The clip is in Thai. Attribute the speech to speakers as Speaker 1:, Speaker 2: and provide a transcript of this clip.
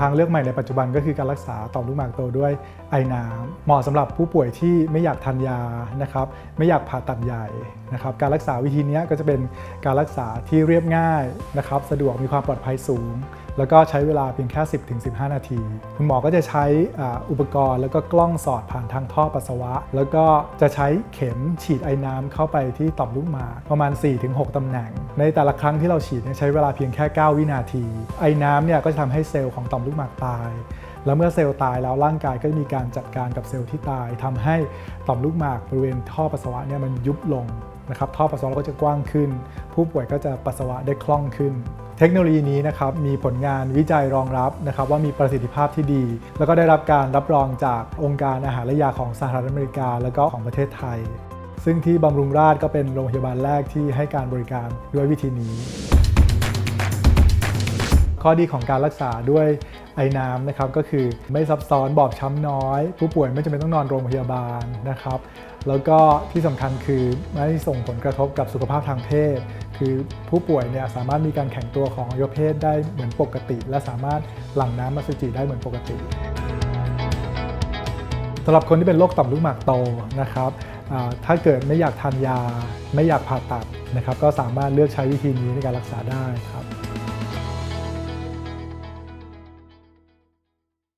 Speaker 1: ทางเลือกใหม่ในปัจจุบันก็คือการรักษาต่อมลูกหมากโตด้วยไอน้ำเหมาะสำหรับผู้ป่วยที่ไม่อยากทานยานะครับไม่อยากผ่าตัดใหญ่นะครับการรักษาวิธีนี้ก็จะเป็นการรักษาที่เรียบง่ายนะครับสะดวกมีความปลอดภัยสูง แล้วก็ใช้เวลาเพียงแค่ 10-15 นาที คุณหมอก็จะใช้อุปกรณ์แล้วก็กล้องสอดผ่านทางท่อปัสสาวะ แล้วก็จะใช้เข็มฉีดไอน้ำเข้าไปที่ต่อมลูกหมากประมาณ 4-6 ตำแหน่ง ในแต่ละครั้งที่เราฉีดใช้เวลาเพียงแค่ 9 วินาที ไอ้น้ำเนี่ยก็จะทำให้เซลล์ของต่อมลูกหมากตาย แล้วเมื่อเซลล์ตายแล้วร่างกายก็จะมีการจัดการกับเซลล์ที่ตายทำให้ต่อมลูกหมากบริเวณท่อปัสสาวะเนี่ยมันยุบลงนะครับท่อปัสสาวะก็จะกว้างขึ้น ผู้ป่วยก็จะปัสสาวะได้คล่องขึ้น เทคโนโลยีนี้นะครับมีผลงานวิจัยรองรับนะครับว่ามีประสิทธิภาพที่ดี แล้วก็ได้รับการรับรองจากองค์การอาหารและยาของสหรัฐอเมริกา แล้วก็ของประเทศไทย ซึ่งที่บำรุงราษฎร์ก็เป็นโรงพยาบาลแรกที่ให้การบริการด้วยวิธีนี้ ข้อดีของการรักษาด้วยไอ้น้ำนะครับก็คือไม่ซับซ้อนบอบช้ำน้อย ผู้ป่วยไม่จำเป็นต้องนอนโรงพยาบาลนะครับ แล้วก็ที่สำคัญคือไม่ส่งผลกระทบกับสุขภาพทางเพศ คือผู้ป่วยเนี่ยสามารถมีการแข็งตัวของอวัยวะเพศได้เหมือนปกติ และสามารถหลั่งน้ำมาสุจิได้เหมือนปกติำหรับคนที่เป็นโรคต่อมลูกหมากโตนะครับถ้าเกิดไม่อยากทานยาไม่อยากผ่าตัดนะครับ ก็สามารถเลือกใช้วิธีนี้ในการรักษาได้ครับ